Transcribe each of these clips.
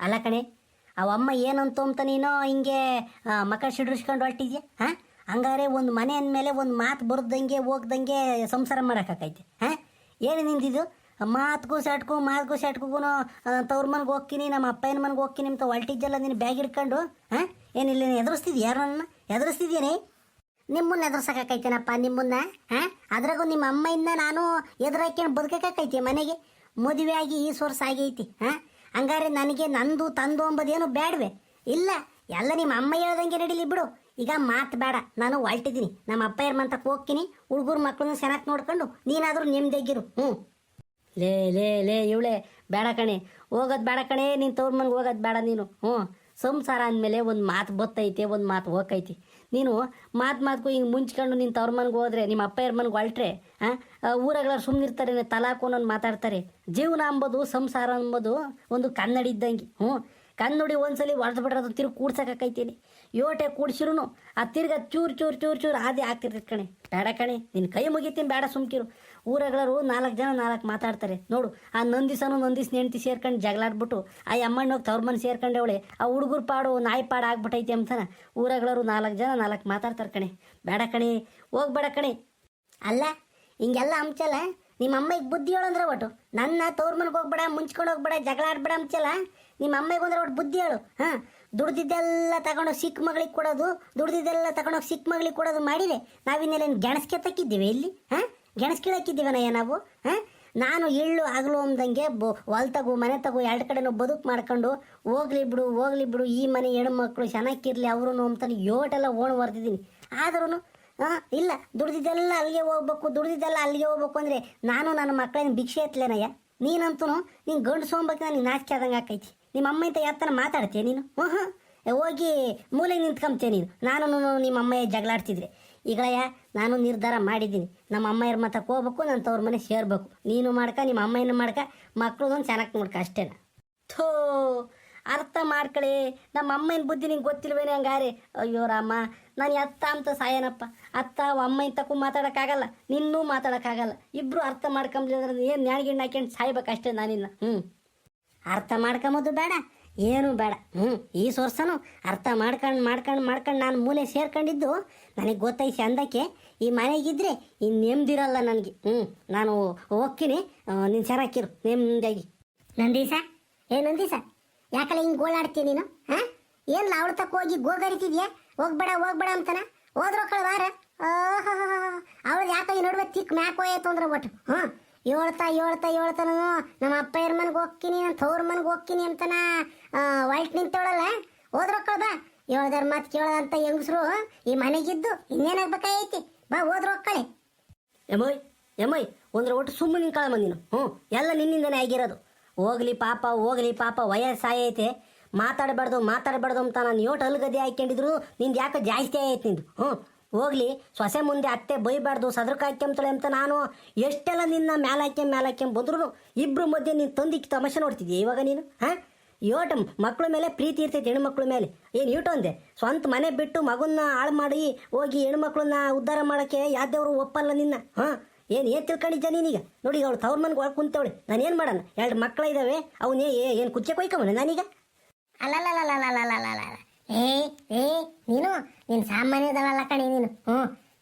ಅಲ್ಲ ಕಣೆ ಅವಮ್ಮ ಏನಂತು ಅಂತ ನೀನು ಹಿಂಗೆ ಮಕ ಸಿಡಿಸ್ಕೊಂಡು ಹೊರಟಿದ್ಯಾ? ಹಾಂ? ಹಂಗಾರೆ ಒಂದು ಮನೆ ಅಂದಮೇಲೆ ಒಂದು ಮಾತು ಬರ್ದಂಗೆ ಹೋಗ್ದಂಗೆ ಸಂಸಾರ ಮಾಡೋಕ್ಕಾಗೈತೆ ಹಾಂ? ಏನು ನಿಂದಿದ್ದು ಮಾತ್ಗೂ ಸಾಟ್ಕು ಮಾತ್ಗೂ ಸಟ್ಕುಗೂ ತವ್ರ ಮನೆಗೆ ಹೋಗ್ತೀನಿ, ನಮ್ಮ ಅಪ್ಪನ ಮನೆಗೆ ಹೋಗ್ತೀನಿ ಅಂತ ಹೊಲ್ಟಿದ್ದೆಲ್ಲ ನೀನು ಬ್ಯಾಗ್ ಇಟ್ಕೊಂಡು ಹಾಂ? ಏನಿಲ್ಲ ಎದುರಿಸ್ತಿದ್ಯಾ ಯಾರು ನನ್ನ ಎದುರಿಸ್ತಿದ್ಯೇನೆ? ನಿಮ್ಮನ್ನ ಎದುರ್ಸಕ್ಕಾಕೈತೇನಪ್ಪ ನಿಮ್ಮನ್ನ, ಹಾಂ? ಅದ್ರಾಗೂ ನಿಮ್ಮ ಅಮ್ಮಯಿಂದ ನಾನು ಎದುರಾಕ್ಯಂಡು ಬದುಕಕ್ಕಾಕೈತಿ ಮನೆಗೆ. ಮದುವೆ ಆಗಿ ಈ ಸೋರ್ಸ್ ಆಗೈತಿ, ಹಾಂ? ಹಂಗಾರೆ ನನಗೆ ನಂದು ತಂದು ಅಂಬುದೇನು ಬೇಡವೆ ಇಲ್ಲ, ಎಲ್ಲ ನಿಮ್ಮ ಅಮ್ಮ ಹೇಳ್ದಂಗೆ ನಡೀಲಿ ಬಿಡು. ಈಗ ಮಾತು ಬೇಡ ನಾನು ಹೊಲ್ಟಿದ್ದೀನಿ ನಮ್ಮ ಅಪ್ಪ ಮಂತಕ್ಕೆ ಹೋಗ್ತೀನಿ. ಹುಡುಗರು ಮಕ್ಕಳನ್ನ ಚೆನ್ನಾಗಿ ನೋಡ್ಕೊಂಡು ನೀನಾದರೂ ನೆಮ್ಮದಿಯಾಗಿರು ಹ್ಞೂ ಲೇ ಲೇ ಲೇ, ಇವಳೆ ಬೇಡ ಕಣೆ. ಹೋಗೋದು ಬೇಡ ಕಣೆ, ನೀನು ತವ್ರ ಮನೆಗೆ ಹೋಗೋದು ಬೇಡ ನೀನು. ಹ್ಞೂ ಸಂಸಾರ ಅಂದಮೇಲೆ ಒಂದು ಮಾತು ಬತ್ತೈತೆ, ಒಂದು ಮಾತು ಹೋಗೈತಿ ನೀನು ಮಾತು ಮಾತ್ಕು ಹಿಂಗೆ ಮುಂಚ್ಕೊಂಡು ನಿನ್ನ ತವ್ರ ಮನೆಗೆ ಹೋದ್ರೆ, ನಿಮ್ಮ ಅಪ್ಪಯ್ಯರ ಮನೆಗೆ ಹೊಲ್ಟ್ರೆ ಹಾಂ ಊರಾಗಳ ಸುಮ್ಮನಿರ್ತಾರೆ ತಲಾಕೋನೊಂದು ಮಾತಾಡ್ತಾರೆ. ಜೀವನ ಅಂಬೋದು, ಸಂಸಾರ ಅಂಬೋದು ಒಂದು ಕನ್ನಡಿ ಇದ್ದಂಗೆ. ಹ್ಞೂ ಕನ್ನಡಿ ಒಂದ್ಸಲಿ ಹೊಡೆದು ಅದು ತಿರುಗಿ ಕೂಡ್ಸಕ್ಕಾಕೈತೀನಿ ಯೋಟೆ ಕೂಡ್ಸಿರು ಆ ತಿರ್ಗ ಚೂರು ಚೂರು ಚೂರು ಚೂರು ಆದಿ ಆಗ್ತಿರ್ತೈತೆ ಕಣೆ. ಬೇಡ ಕಣೆ ನಿನ್ನ ಕೈ ಮುಗಿತೀನಿ, ಬೇಡ ಸುಮ್ಕಿರು. ಊರಗಳರು ನಾಲ್ಕು ಜನ ನಾಲ್ಕು ಮಾತಾಡ್ತಾರೆ. ನೋಡು, ಆ ನಂದಿಸನು ನಂದಿಸ್ ನೆಂಟಿ ಸೇರ್ಕೊಂಡು ಜಗಳಾಡ್ಬಿಟ್ಟು, ಆ ಅಮ್ಮಣ್ಣೋಗಿ ತವ್ರ ಮನೆ ಸೇರ್ಕೊಂಡವಳೆ, ಆ ಹುಡುಗರು ಪಾಡು, ನಾಯಿ ಪಾಡು ಆಗ್ಬಿಟ್ಟೈತಿ ಅಂತಾನೆ. ಊರಗಳರು ನಾಲ್ಕು ಜನ ನಾಲ್ಕು ಮಾತಾಡ್ತಾರೆ ಕಣೆ. ಬೇಡ ಕಣೆ, ಹೋಗ್ಬೇಡ ಕಣೆ. ಅಲ್ಲ, ಹಿಂಗೆಲ್ಲ ಅಂಚಲ್ಲ ನಿಮ್ಮ ಅಮ್ಮಗೆ ಬುದ್ಧಿ ಹೇಳು ಅಂದ್ರೆ ಒಟ್ಟು. ನನ್ನ ತವ್ರ ಮನೆಗೆ ಹೋಗ್ಬೇಡ, ಮುಂಚ್ಕೊಂಡು ಹೋಗ್ಬೇಡ ಜಗಳ ಆಡ್ಬೇಡ ಅಂಚಲ್ಲ? ನಿಮ್ಮ ಅಮ್ಮಗೆ ಬಂದ್ರೆ ಒಟ್ಟು ಬುದ್ಧಿ ಹೇಳು, ಹಾಂ? ದುಡ್ದಿದ್ದೆಲ್ಲ ತಗೊಂಡೋಗಿ ಸಿಕ್ಕ ಮಗಳಿಗೆ ಕೊಡೋದು, ದುಡ್ದಿದ್ದೆಲ್ಲ ತಗೊಂಡೋಗಿ ಸಿಕ್ಕ ಮಗಳಿಗೆ ಕೊಡೋದು ಮಾಡಿದೆ ನಾವಿನ್ನೆಲ್ಲ ಗೆಣಸ್ಕೆ ತಕ್ಕಿದ್ದೀವಿ ಇಲ್ಲಿ ಹಾಂ? ಗೆಣಸ್ಕೆ ಹಾಕಿದ್ದೀವನಯ್ಯ ನಾವು? ಹಾಂ? ನಾನು ಇಳ್ಳು ಆಗಲು ಅಂದಂಗೆ ಬೊ, ಹೊಲ್ ತಗೋ, ಮನೆ ತಗು, ಎರಡು ಕಡೆನೂ ಬದುಕು ಮಾಡ್ಕೊಂಡು ಹೋಗ್ಲಿ ಬಿಡು ಹೋಗ್ಲಿ ಬಿಡು, ಈ ಮನೆ ಹೆಣ್ಮಕ್ಳು ಚೆನ್ನಾಗಿರ್ಲಿ ಅವರು ಅಂತಾನೆ ಯೋಟೆಲ್ಲ ಓಣ್ ಬರ್ತಿದ್ದೀನಿ ಆದ್ರೂ ಇಲ್ಲ, ದುಡ್ದಿದ್ದೆಲ್ಲ ಅಲ್ಲಿಗೆ ಹೋಗ್ಬೇಕು, ದುಡ್ದಿದ್ದೆಲ್ಲ ಅಲ್ಲಿಗೆ ಹೋಗ್ಬೇಕು ಅಂದರೆ ನಾನು ನನ್ನ ಮಕ್ಕಳೇನು ಭಿಕ್ಷೆ ಎತ್ತಲೇನಯ್ಯ? ನೀನಂತೂ ನೀನು ಗಂಡು ಸೋಂಬಕ್ಕೆ ನನಗೆ ನಾಚಿಕೆ ಆದಂಗೆ ಆಕೈತಿ. ನಿಮ್ಮ ಅಮ್ಮ ಇಂತ ಯಾತನ ಮಾತಾಡ್ತೀಯ ನೀನು? ಹ್ಞೂ ಹಾಂ ಹೋಗಿ ಮೂಲೆ ನಿಂತ್ಕೊಂಬ್ತೀಯ ನೀನು. ನಾನು ನಿಮ್ಮ ಅಮ್ಮಯ್ಯ ಜಗಳಾಡ್ತಿದ್ರೆ. ಈಗಳಯ್ಯ ನಾನು ನಿರ್ಧಾರ ಮಾಡಿದ್ದೀನಿ. ನಮ್ಮ ಅಮ್ಮಯ್ಯರ ಮತಕ್ಕೆ ಹೋಗ್ಬೇಕು ನಾನು ತವ್ರ ಮನೆ ಸೇರ್ಬೇಕು. ನೀನು ಮಾಡ್ಕ, ನಿಮ್ಮ ಅಮ್ಮಯ್ಯನ ಮಾಡ್ಕ ಮಕ್ಳದೊಂದು ಚೆನ್ನಾಗಿ ನೋಡ್ಕ ಅಷ್ಟೇನ ಥೋ, ಅರ್ಥ ಮಾಡ್ಕೊಳ್ಳಿ ನಮ್ಮ ಅಮ್ಮನ ಬುದ್ಧಿ ನಿಂಗೆ ಗೊತ್ತಿಲ್ವೇನೆ ಹಂಗಾರೆ. ಅಯ್ಯೋ ರಾಮ, ನಾನು ಅತ್ತ ಅಂತ ಸಾಯನಪ್ಪ. ಅತ್ತ ಅಮ್ಮ ಇಂತಕ್ಕೂ ಮಾತಾಡೋಕ್ಕಾಗಲ್ಲ. ನಿನ್ನೂ ಮಾತಾಡೋಕ್ಕಾಗಲ್ಲ. ಇಬ್ಬರು ಅರ್ಥ ಮಾಡ್ಕೊಂಬಿದ್ರೆ ಏನು ನ್ಯಾಣಗಿಣ್ಣ ಹಾಕ್ಯಂಡು ಸಾಯ್ಬೇಕಷ್ಟೇ ನಾನಿನ್ನ. ಹ್ಞೂ ಅರ್ಥ ಮಾಡ್ಕೊಂಬೋದು ಬೇಡ, ಏನು ಬೇಡ. ಹ್ಞೂ ಈ ಸೋರ್ಸನು ಅರ್ಥ ಮಾಡ್ಕೊಂಡು ಮಾಡ್ಕೊಂಡು ಮಾಡ್ಕೊಂಡು ನಾನು ಮೂಲೆ ಸೇರ್ಕೊಂಡಿದ್ದು ನನಗೆ ಗೊತ್ತೈತಿ ಅಂದಕ್ಕೆ ಈ ಮನೆಗಿದ್ರೆ ಇನ್ನು ನೆಮ್ಮದಿರಲ್ಲ ನನಗೆ. ಹ್ಞೂ ನಾನು ಹೋಗ್ತೀನಿ ನೀನು ಸರಾಕಿರು ನೆಮ್ಮದಿಯಾಗಿ ನಂದೀಸ? ಏ, ನಂದೀಸ? ಯಾಕಲ್ಲ ಹಿಂಗೆ ಗೋಳಾಡ್ತೀಯ ನೀನು? ಹಾಂ? ಏನು ಲಾವಳ ತಕ್ಕ ಹೋಗಿ ಗೋಗರಿತಿದ್ಯಾ? ಹೋಗ್ಬೇಡ ಹೋಗ್ಬೇಡ ಅಂತಾನ? ಹೋದ್ರೊಕ್ಕಳ ವಾರ ಅವಳು ಯಾಕೆ ಈ ನಡುವೆ ತಿಕ್ ಮ್ಯಾಕ್ ಹೋಯ್ತು ಅಂದ್ರೆ ಒಟ್ಟು. ಹಾಂ ಹೇಳ್ತಾ ಹೇಳ್ತಾ ಹೇಳ್ತಾನು ನಮ್ಮ ಅಪ್ಪಯ್ಯರ ಮನೆಗೆ ಹೋಗ್ತೀನಿ ನನ್ನ ತವ್ರ ಮನೆಗೆ ಹೋಗ್ತೀನಿ ಅಂತನ ವೈಟ್ ನಿಂತೇಳಲ್ಲ? ಹೋದ್ರೊಕ್ಕಳ ಬಾ ಹೇಳ್ದಾರ ಮಾತು ಕೇಳದಂತ ಹೆಂಗಸ್ರು ಈ ಮನೆಗಿದ್ದು ಇನ್ನೇನಾಗ್ಬೇಕಾಗೈತಿ ಬಾ ಹೋದ್ರೊಕ್ಕಳೆ ಎಮ್ಮಯ್ ಎಮ್ಮಯ್ ಒಂದ್ರ ಒಟ್ಟು ಸುಮ್ಮನೆ ನಿಂತ್ಕೊಳ್ಳ ನೀನು. ಹ್ಞೂ, ಎಲ್ಲ ನಿನ್ನಿಂದನೇ ಆಗಿರೋದು. ಹೋಗ್ಲಿ ಪಾಪ ಹೋಗ್ಲಿ ಪಾಪ ವಯಸ್ಸಾಯೈತೆ ಮಾತಾಡಬಾರ್ದು ಮಾತಾಡಬಾರ್ದು ಅಂತ ನಾನು ಯೋಟ್ ಅಲ್ಗದೆ ಹಾಕ್ಕೊಂಡಿದ್ರು ನಿಂದು ಯಾಕೆ ಜಾಸ್ತಿ ಆಯ್ತು ನಿಂದು. ಹ್ಞೂ. ಹೋಗ್ಲಿ, ಸೊಸೆ ಮುಂದೆ ಅತ್ತೆ ಬೈಬಾರ್ದು, ಸದರ್ಕ ಹಾಕ್ಯಂತಳೆ ಅಂತ ನಾನು ಎಷ್ಟೆಲ್ಲ ನಿನ್ನ ಮ್ಯಾಲ ಹಾಕ್ಯಂ ಮ್ಯಾಲ ಹಾಕ್ಯಂ ಬಂದ್ರು ಇಬ್ರು ಮಧ್ಯೆ ನೀನು ತಂದಿಕ್ಕೆ ತಮಾಷೆ ನೋಡ್ತಿದ್ಯಾ ಇವಾಗ ನೀನು, ಹಾಂ? ಯೋಟ ಮಕ್ಕಳ ಮೇಲೆ ಪ್ರೀತಿ ಇರ್ತೈತಿ ಹೆಣ್ಮಕ್ಳ ಮೇಲೆ. ಏನು ಈಟು ಅಂದೆ? ಸ್ವಂತ ಮನೆ ಬಿಟ್ಟು ಮಗುನ್ನ ಹಾಳು ಮಾಡಿ ಹೋಗಿ ಹೆಣ್ಮಕ್ಳನ್ನ ಉದ್ಧಾರ ಮಾಡೋಕ್ಕೆ ಯಾವ್ದೇವ್ರು ಒಪ್ಪಲ್ಲ ನಿನ್ನ, ಹಾಂ? ಏನು ಏನು ತಿಳ್ಕೊಂಡಿದ್ದ ನೀನೀಗ? ನೋಡಿ ಅವಳು ತವ್ರ ಮನೆಗೆ ಒಳಗೆ ಕುಂತವಳೆ. ನಾನು ಏನು ಮಾಡೋಣ? ಎರಡು ಮಕ್ಕಳ ಇದ್ದಾವೆ ಅವನೇ ಏನು ಕುಚ್ಚೆ ಕೊಯ್ಕೊಂಬನೆ ನಾನೀಗ? ಅಲ್ಲಲ್ಲಲ್ಲಲ್ಲಲ್ಲಲ್ಲಲ್ಲ ಏ ಏ, ನೀನು ನೀನು ಸಾಮಾನ್ಯದವಲ್ಲ ಕಣೆ ನೀನು. ಹ್ಞೂ,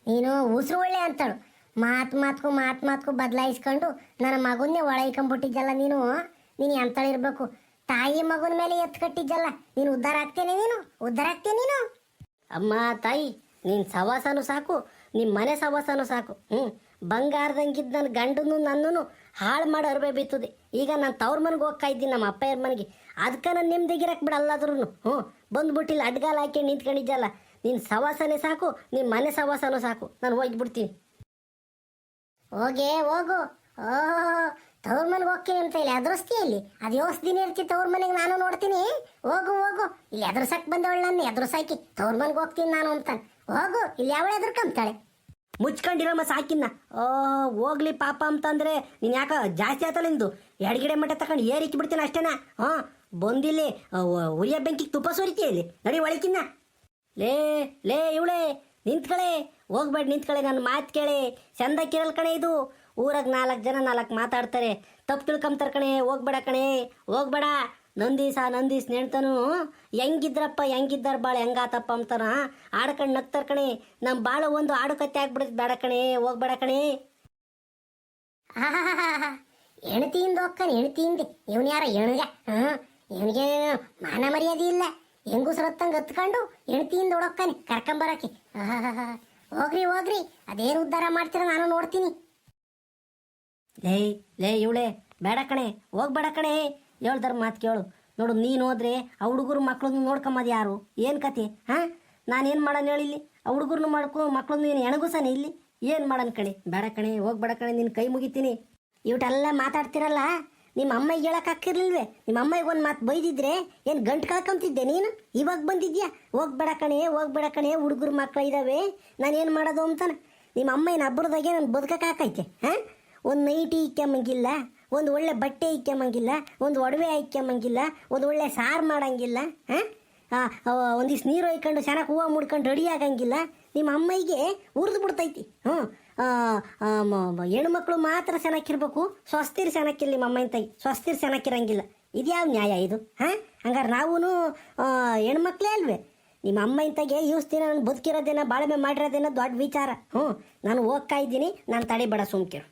ನೀನು ಉಸಿರು ಒಳ್ಳೆ ಅಂತಳು. ಮಾತು ಮಾತ್ಕು ಮಾತು ಮಾತ್ಕು ಬದಲಾಯಿಸ್ಕೊಂಡು ನನ್ನ ಮಗನ್ನೇ ಒಳೈಕೊಂಬಿಟ್ಟಿದ್ದಲ್ಲ ನೀನು. ನೀನು ಎಂತಳಿರ್ಬೇಕು ತಾಯಿ ಮಗನ ಮೇಲೆ ಎತ್ತು ಕಟ್ಟಿದ್ದಲ್ಲ ನೀನು ಉದ್ಧಾರ ಆಗ್ತೇನೆ ನೀನು? ಉದ್ಧಾರ ಆಗ್ತೇನೆ ನೀನು? ಅಮ್ಮ, ತಾಯಿ, ನಿನ್ ಸವಾಸನು ಸಾಕು. ನಿಮ್ಮ ಮನೆ ಸವಾಸನು ಸಾಕು. ಹ್ಞೂ, ಬಂಗಾರದಂಗಿದ್ದ ನನ್ನ ಗಂಡನು ನನ್ನನ್ನು ಹಾಳು ಮಾಡಿ ಅರ್ಬೆ ಬಿತ್ತದೆ ಈಗ ನಾನು ತವ್ರ ಮನೆಗೆ ಹೋಗ್ತಾ ಇದ್ದೀನಿ, ನಮ್ಮ ಅಪ್ಪಯ್ಯರ ಮನೆಗೆ. ಅದಕ್ಕೆ ನಾನು ನೆಮ್ಮದಿಗಿರಕ್ಕೆ ಬಿಡಲ್ಲಾದ್ರೂ ಹ್ಞೂ, ಬಂದ್ಬಿಟ್ಟಿಲ್ಲ, ಅಡ್ಗಾಲ ಹಾಕಿ ನಿಂತ್ಕೊಂಡಿದ್ದಲ್ಲ ನಿನ್ನ ಸವಾಸನೇ ಸಾಕು ನಿಮ್ಮ ಮನೆ ಸವಾಸನೂ ಸಾಕು. ನಾನು ಹೋಗಿಬಿಡ್ತೀನಿ. ಹೋಗೇ, ಹೋಗು. ಓ, ತವ್ರ ಮನೆಗೆ ಹೋಗ್ತೀನಿ ಅಂತ ಹೇಳಿ ಎದುರಿಸ್ತೀಯ ಇಲ್ಲಿ? ಅದು ಯೋಸ್ದಿನ ಇರ್ತಿ ತವ್ರ ಮನೆಗೆ, ನಾನು ನೋಡ್ತೀನಿ. ಹೋಗು ಹೋಗು. ಇಲ್ಲಿ ಎದುರ್ಸಕ್ಕೆ ಬಂದವಳು ನನ್ನ ಎದುರ್ಸಾಕಿ ತವ್ರ ಮನೆಗೆ ಹೋಗ್ತೀನಿ ನಾನು ಅಂತಾನೆ. ಹೋಗು, ಇಲ್ಲಿ ಯಾವಳು ಎದುರ್ಕಂತಾಳೆ ಮುಚ್ಕೊಂಡಿರಮ್ಮ ಸಾಕಿನ್ನ. ಓ ಹೋಗ್ಲಿ ಪಾಪ ಅಂತಂದ್ರೆ ನೀನು ಯಾಕ ಜಾಸ್ತಿ ಆತಲ್ಲ ನಿಂದು? ಎಡಗಿಡೆ ಮಠ ತಕೊಂಡು ಏರಿಕ್ಕಿ ಬಿಡ್ತೀನಿ ಅಷ್ಟೇನಾ? ಹಾಂ, ಬಂದಿಲ್ಲಿ ಉರಿಯ ಬೆಂಕಿಗೆ ತುಪ್ಪ ಸೋರಿತೀಯ ಇಲ್ಲಿ. ನಡಿ ಒಳಕಿನ್ನ ಲೇ ಲೇ ಇವಳೆ, ನಿಂತ್ಕಳೆ. ಹೋಗ್ಬೇಡ ನಿಂತ್ಕಳೆ ನನ್ನ ಮಾತು ಕೇಳಿ. ಚಂದಕ್ಕಿರಲ್ ಕಣೆ ಇದು. ಊರಾಗ ನಾಲ್ಕು ಜನ ನಾಲ್ಕು ಮಾತಾಡ್ತಾರೆ. ತಪ್ಪು ತಿಳ್ಕೊಂಬ್ತಾರೆ ಕಣೆ. ಹೋಗ್ಬೇಡ ಕಣೆ. ಹೋಗ್ಬೇಡ. ನಂದೀಸ, ನಂದೀಸ್ ನೆಣ್ತನು, ಹೆಂಗಿದ್ರಪ್ಪ, ಹೆಂಗಿದ್ದಾರ ಬಾಳ? ಹೆಂಗಾತಪ್ಪ ಅಂತಾನ. ಆಡ್ಕಣ್ ನಗ್ತಾರ ಕಣೆ. ನಮ್ಮ ಬಾಳ ಒಂದು ಆಡುಕತ್ತೆ ಆಗ್ಬಿಡುತ್ತೆ ಬೇಡ ಕಣೆ. ಹೋಗ್ಬೇಡ ಕಣೆ. ಹೆಣ್ತಿಯಿಂದ ಹೋಗ್ತಾನೆ ಹೆಣ್ತಿಯಿಂದ ಇವನ್ ಯಾರ ಹೆಣ್ಗ? ಹಾಂ? ಇವನಿಗೆ ಮಾನ ಮರ್ಯಾದೆ ಇಲ್ಲ. ಹೆಂಗುಸ್ರತ್ತಂಗ ಹತ್ಕೊಂಡು ಹೆಣ್ತಿಯಿಂದ ಓಡೋಕ್ಕಾನೆ ಕರ್ಕೊಂಬರಕ್ಕೆ. ಹೋಗ್ರಿ ಹೋಗ್ರಿ. ಅದೇನು ಉದ್ಧಾರ ಮಾಡ್ತೀರ ನಾನು ನೋಡ್ತೀನಿ. ಲೇ ಲೇ ಇವಳೆ, ಬೇಡ ಕಣೆ. ಹೋಗ್ಬೇಡ ಕಣೆ. ಹೇಳ್ದಾರ ಮಾತು ಕೇಳು. ನೋಡು, ನೀನು ಹೋದ್ರೆ ಆ ಹುಡುಗರು ಮಕ್ಳನ್ನ ನೋಡ್ಕೊಂಬದು ಯಾರು? ಏನು ಕತೆ ಹಾಂ? ನಾನೇನು ಮಾಡೋಣ ಹೇಳಿಲ್ಲಿ ಆ ಹುಡುಗರನ್ನು ಮಾಡ್ಕೊ ಮಕ್ಳನ್ನ ನೀನು ಎಣಗುಸಾನೆ ಇಲ್ಲಿ? ಏನು ಮಾಡೋಣ ಕಣೆ? ಬೇಡ ಕಣೆ ಹೋಗ್ಬೇಡ ಕಣೆ ನಿನ್ನ ಕೈ ಮುಗಿತೀನಿ. ಇವಟೆಲ್ಲ ಮಾತಾಡ್ತಿರಲ್ಲ? ನಿಮ್ಮ ಅಮ್ಮಗೆ ಹಾಕಿರ್ಲಿಲ್ವೇ ನಿಮ್ಮ ಅಮ್ಮಗೆ ಒಂದು ಮಾತು ಬೈದಿದ್ರೆ ಏನು ಗಂಟು ಕಳ್ಕೊಂತಿದ್ದೆ ನೀನು? ಇವಾಗ ಬಂದಿದ್ಯಾ? ಹೋಗ್ಬೇಡ ಕಣೆ ಹೋಗ್ಬೇಡ ಕಣೆ, ಹುಡುಗರು ಮಕ್ಕಳು ಇದ್ದಾವೆ ನಾನು ಏನು ಮಾಡೋದು ಅಂತಾನೆ? ನಿಮ್ಮ ಅಮ್ಮ ಏನು ಹಬ್ಬರದಾಗೆ ನಾನು ಬದುಕಕ್ಕಾಕೈತೆ ಹಾಂ? ಒಂದು ನೈಟಿ ಇಕ್ಕೊಂಬಂಗಿಲ್ಲ ಒಂದು ಒಳ್ಳೆ ಬಟ್ಟೆ ಇಕ್ಕೊಂಬಂಗಿಲ್ಲ ಒಂದು ಒಡವೆ ಇಕ್ಕೊಂಬಂಗಿಲ್ಲ ಒಂದು ಒಳ್ಳೆ ಸಾರು ಮಾಡಂಗಿಲ್ಲ, ಹಾಂ? ಒಂದಿಷ್ಟು ನೀರು ಒಯ್ಕೊಂಡು ಚೆನ್ನಾಗಿ ಹೂವು ಮುಡ್ಕೊಂಡು ರೆಡಿ ಆಗಂಗಿಲ್ಲ, ನಿಮ್ಮ ಅಮ್ಮಯ್ಗೆ ಉರಿದು ಬಿಡ್ತೈತಿ. ಹ್ಞೂ. ಹೆಣ್ಮಕ್ಳು ಮಾತ್ರ ಚೆನ್ನಾಗಿರ್ಬೇಕು ಸ್ವಸ್ತಿರ್ ಚೆನ್ನಾಗಿರ್ಲಿ ನಿಮ್ಮ ಅಮ್ಮನ ತಾಯಿ. ಸ್ವಸ್ತಿರ್ ಚೆನ್ನಾಗಿರಂಗಿಲ್ಲ ಇದ್ಯಾವ ನ್ಯಾಯ ಇದು, ಹಾಂ? ಹಂಗಾರೆ ನಾವೂ ಹೆಣ್ಮಕ್ಳೇ ಅಲ್ವೇ. ನಿಮ್ಮ ಅಮ್ಮ ಯೂಸ್ ದಿನ ನಾನು ಬದುಕಿರೋದೇನ ಬಾಳ್ಮೆ ಮಾಡಿರೋದೇನ ದೊಡ್ಡ ವಿಚಾರ. ಹ್ಞೂ. ನಾನು ಹೋಗ್ತಾ ಇದ್ದೀನಿ, ನಾನು ತಡಿಬೇಡ ಸುಮ್ಕಿರು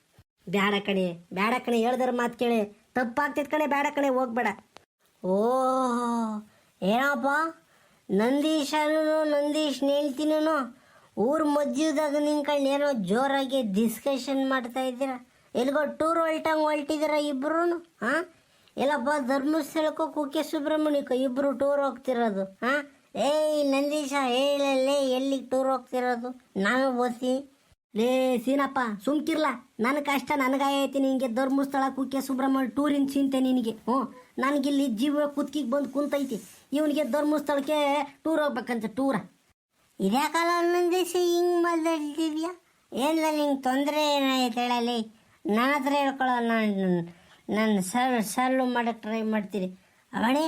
ಬ್ಯಾಡ ಕಣೆ ಬ್ಯಾಡ ಕಣೆ ಹೇಳ್ದಾರ ಮಾತು ಕೇಳಿ. ತಪ್ಪಾಗ್ತಿತ್ತು ಕಣೆ, ಬ್ಯಾಡ ಕಣೆ, ಹೋಗ್ಬೇಡ. ಓ ಏನಪ್ಪ? ನಂದೀಶನು ನಂದೀಶ್ ಹೇಳ್ತೀನೂ ಊರ್ ಮಧ್ಯದಾಗ ನಿಂತ್ಕೊಂಡು ಏನೋ ಜೋರಾಗಿ ಡಿಸ್ಕಷನ್ ಮಾಡ್ತಾ ಇದ್ದೀರ? ಎಲ್ಗೋ ಟೂರ್ ಹೊಲ್ಟಂಗೆ ಹೊಲ್ಟಿದ್ದೀರ ಇಬ್ರು ಹಾಂ ಎಲ್ಲಪ್ಪ, ಧರ್ಮಸ್ಥಳಕ್ಕೂ ಕುಕ್ಕೆ ಸುಬ್ರಹ್ಮಣ್ಯಕ್ಕೋ ಇಬ್ರು ಟೂರ್ ಹೋಗ್ತಿರೋದು ಹಾಂ ಏಯ್ ನಂದೀಶ, ಹೇಳಲ್ಲೇ ಎಲ್ಲಿಗೆ ಟೂರ್ ಹೋಗ್ತಿರೋದು? ನಾನು ಓದ್ತೀನಿ. ಲೇ ಸೀನಪ್ಪ, ಸುಮ್ಕಿರ್ಲ. ನನ್ನ ಕಷ್ಟ ನನಗಾಯೈತಿ ನಿಂಗೆ ಧರ್ಮಸ್ಥಳ, ಕುಕ್ಕೆ, ಸುಬ್ರಹ್ಮಣ್ಯ ಟೂರಿನ ಚಿಂತೆ ನಿನಗೆ. ಹ್ಞೂ, ನನಗಿಲ್ಲಿ ಜೀವ ಕುತ್ಕಿಗೆ ಬಂದು ಕುಂತೈತಿ. ಇವನಿಗೆ ಧರ್ಮಸ್ಥಳಕ್ಕೆ ಟೂರ್ ಹೋಗ್ಬೇಕಂತ ಟೂರ ಇದ್ಯಾಕಲ್ಲ ಒಂದೊಂದು ದಿವಸ ಹಿಂಗೆ ಮಾತಾಡ್ತಿದ್ಯಾ ಏನಿಲ್ಲ ನಿಂಗೆ ತೊಂದರೆ ಏನಾಯ್ತು ಹೇಳಲಿ? ನನ್ನ ಹತ್ರ ಹೇಳ್ಕೊಳ್ಳೋ ನಾನು ನನ್ನ ಸರ್, ಸರ್ಲು ಮಾಡಕ್ಕೆ ಟ್ರೈ ಮಾಡ್ತೀರಿ ಅವಣಿ,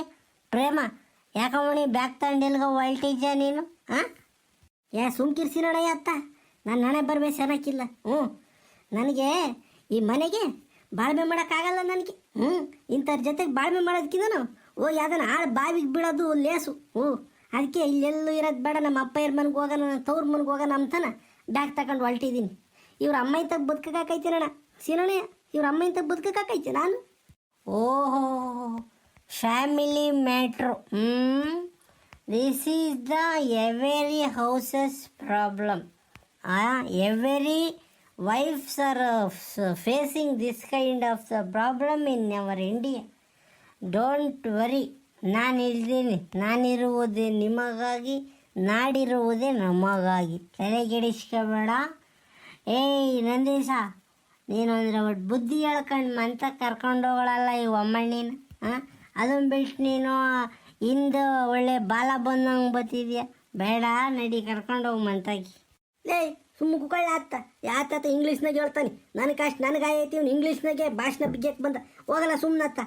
ಪ್ರೇಮ ಯಾಕಮ್ಮಣಿ ಬ್ಯಾಗ್ ತಗೊಂಡಿಲ್ಗ ವೋಲ್ಟೇಜ ನೀನು? ಹಾಂ ಏ, ಸುಮ್ಕಿರ್ಸಿ ನೋಡಯ್ಯ ಅತ್ತ. ನನ್ನ ನಾಳೆ ಬರ್ಬೇಕು ಚೆನ್ನಾಗಿಲ್ಲ ಹ್ಞೂ ನನಗೆ ಈ ಮನೆಗೆ ಬಾಳ್ಮೆ ಮಾಡೋಕ್ಕಾಗಲ್ಲ ನನಗೆ. ಹ್ಞೂ ಇಂಥವ್ರ ಜೊತೆಗೆ ಬಾಳ್ಮೆ ಮಾಡೋದಕ್ಕಿಂತನೂ ಓ ಯಾವ್ದನ್ನ ಆಳು ಬಾವಿಗೆ ಬಿಡೋದು ಲೇಸು. ಹ್ಞೂ ಅದಕ್ಕೆ ಇಲ್ಲೆಲ್ಲೂ ಇರೋದು ಬೇಡ, ನಮ್ಮ ಅಪ್ಪಯ್ಯರ ಮನೆಗೆ ಹೋಗೋಣ ನನ್ನ ತವ್ರ ಮನೆಗೆ ಹೋಗೋಣ ಅಂತನ ಬ್ಯಾಗ್ ತಗೊಂಡು ಹೊಲ್ಟಿದ್ದೀನಿ ಇವ್ರ ಅಮ್ಮ ಇಂತ ಅಣ್ಣ ಸೀನಣ್ಣ, ಇವ್ರ ಅಮ್ಮ ಇಂತ ಬದುಕಕ್ಕಾಕೈತಿ ನಾನು? ಓಹೋ, ಫ್ಯಾಮಿಲಿ ಮ್ಯಾಟ್ರು. ಹ್ಞೂ this is the every houses problem every wives are facing this kind of the problem in our India don't worry ನಾನು ಇಲ್ದೀನಿ. ನಾನಿರುವುದೇ ನಿಮಗಾಗಿ, ನಾಡಿರುವುದೇ ನಮಗಾಗಿ. ತಲೆಗೆಡಿಸ್ಕೋಬೇಡ. ಏಯ್, ನಂದೀಶ, ನೀನು ಅಂದ್ರೆ ಒಟ್ಟು ಬುದ್ಧಿ ಹೇಳ್ಕೊಂಡು ಮಂತ ಕರ್ಕೊಂಡು ಹೋಗಳಲ್ಲ ಈ ಒಮ್ಮಣ್ಣಿನ ಹಾಂ ಅದನ್ನು ಬಿಟ್ಟು ನೀನು ಹಿಂದೆ ಒಳ್ಳೆ ಬಾಲ ಬಂದಂಗೆ ಬತ್ತಿದ್ಯಾ? ಬೇಡ, ನಡಿ ಕರ್ಕೊಂಡು ಹೋಗಿ ಮಂತಾಗಿ ಲೇ ಸುಮ್ಮ ಕುಕೊಳ್ಳ ಆತ. ಯಾತಾತ ಇಂಗ್ಲೀಷ್ನಾಗ ಹೇಳ್ತಾನೆ. ನನಗೆ ಅಷ್ಟು ನನಗಾಯ್ತಿ ಇವ್ನು ಇಂಗ್ಲೀಷ್ನಾಗೆ ಭಾಷಣ ಬಿಗ್ಯಕ್ಕೆ ಬಂದ. ಹೋಗಲ್ಲ ಸುಮ್ಮನತ್ತ